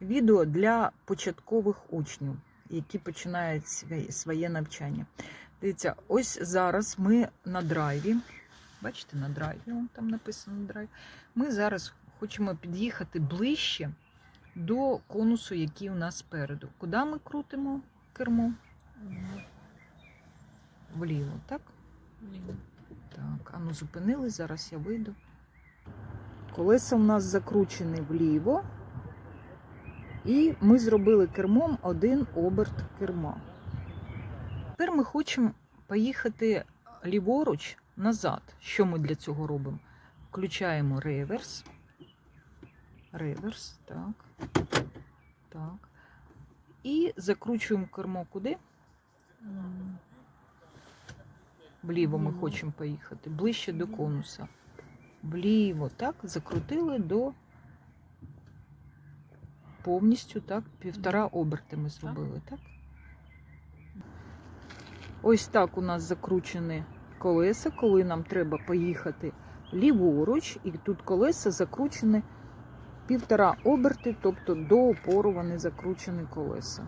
Відео для початкових учнів, які починають своє навчання. Дивіться, ось зараз ми на драйві. Бачите, на драйві, вон там написано драйв. Ми зараз хочемо під'їхати ближче до конусу, який у нас спереду. Куди ми крутимо кермо? Вліво, так? Так, а ну зупинились, зараз я вийду. Колеса у нас закручені вліво. І ми зробили кермом один оберт керма. Тепер ми хочемо поїхати ліворуч назад. Що ми для цього робимо? Включаємо реверс. Реверс, так. Так. І закручуємо кермо куди? Вліво ми хочемо поїхати, ближче до конуса. Вліво, так, закрутили до повністю, так, півтора оберти ми зробили, так? Ось так у нас закручені колеса, коли нам треба поїхати ліворуч, і тут колеса закручені півтора оберти, тобто до опору вони закручені колеса.